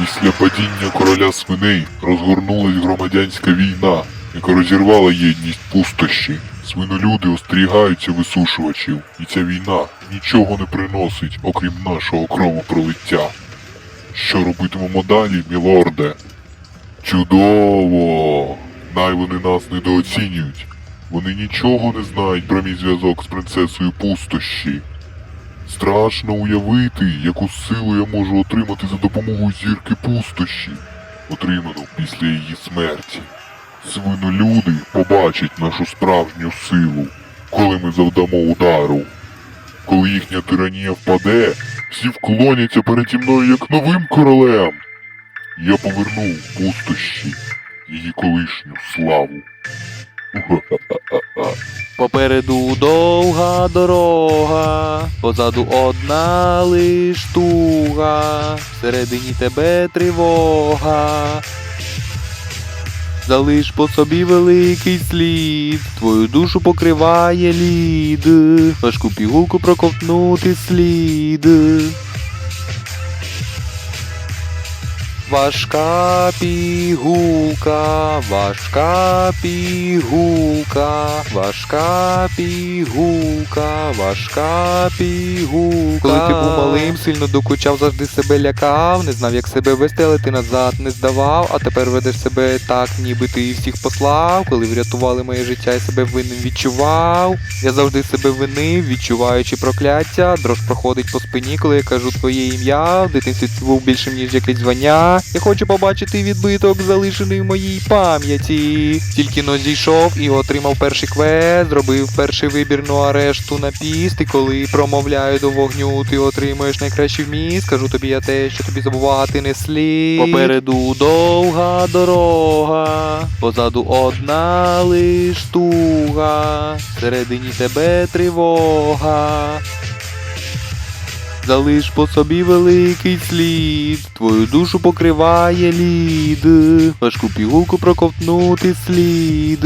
Після падіння короля свиней розгорнулась громадянська війна, яка розірвала єдність пустощі. Свинолюди остерігаються висушувачів, і ця війна нічого не приносить, окрім нашого кровопролиття. Що робитимемо далі, мілорде? Чудово! Най вони нас недооцінюють. Вони нічого не знають про мій зв'язок з принцесою пустощі. Страшно уявити, яку силу я можу отримати за допомогою зірки пустощі, отриману після її смерті. Свинолюди побачать нашу справжню силу, коли ми завдамо удару. Коли їхня тиранія впаде, всі вклоняться переді мною як новим королем. Я поверну пустощі її колишню славу. Попереду довга дорога, позаду одна лиш туга, всередині тебе тривога. Залиш по собі великий слід, твою душу покриває лід, важку пігулку проковтнути слід. Важка пігулка, важка пігулка, важка пігулка, важка пігулка. Коли ти був малим, сильно докучав, завжди себе лякав, не знав, як себе вести, але ти назад не здавав, а тепер ведеш себе так, ніби ти всіх послав. Коли врятували моє життя, я себе винним відчував. Я завжди себе винив, відчуваючи прокляття. Дрож проходить по спині, коли я кажу твоє ім'я. В дитинстві був більшим, ніж якесь звання. Я хочу побачити відбиток, залишений в моїй пам'яті. Тільки но зійшов і отримав перший квест, зробив перший вибірну арешту на піст. І коли промовляю до вогню, ти отримуєш найкращий вміст. Кажу тобі я те, що тобі забувати не слід. Попереду довга дорога, позаду одна лиш туга, всередині тебе тривога. Залиш по собі великий слід, твою душу покриває лід, важку пігулку проковтнути слід.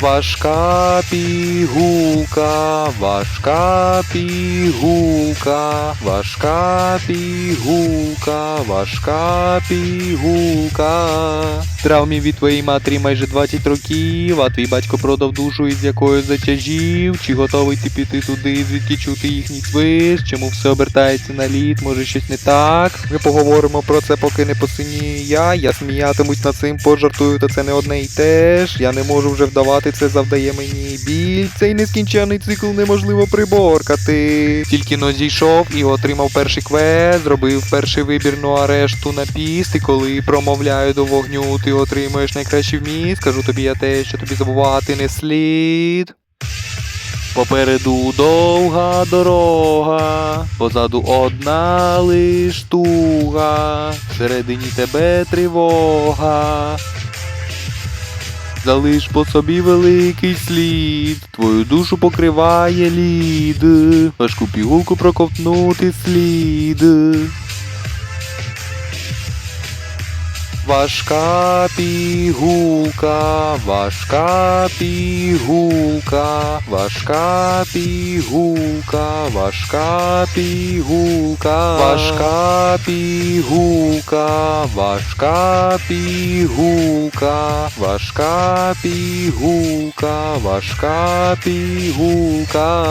Важка пігулка, важка пігулка, важка пігулка, важка пігулка. Травмі від твоєї матері майже 20 років, а твій батько продав душу, із якою затяжів. Чи готовий ти піти туди, звідки чути їхній свист? Чому все обертається на лід? Може щось не так? Ми поговоримо про це, поки не посиніє я. Я сміятимусь над цим, пожартую, та це не одне й те ж. Я не можу вже вдавати, це завдає мені біль. Цей нескінчений цикл неможливо приборкати. Тільки но зійшов і отримав перший квест, зробив перший вибірну арешту на піст, і коли промовляю до вогню, ти отримуєш найкращий вміст. Кажу тобі я те, що тобі забувати не слід. Попереду довга дорога, позаду одна лиш туга, всередині тебе тривога. Залиш по собі великий слід, твою душу покриває лід, важку пігулку проковтнути слід. Важка пігулка, важка пігулка, важка пігулка, важка пігулка, важка пігулка, важка пігулка, важка пігулка, важка пігулка.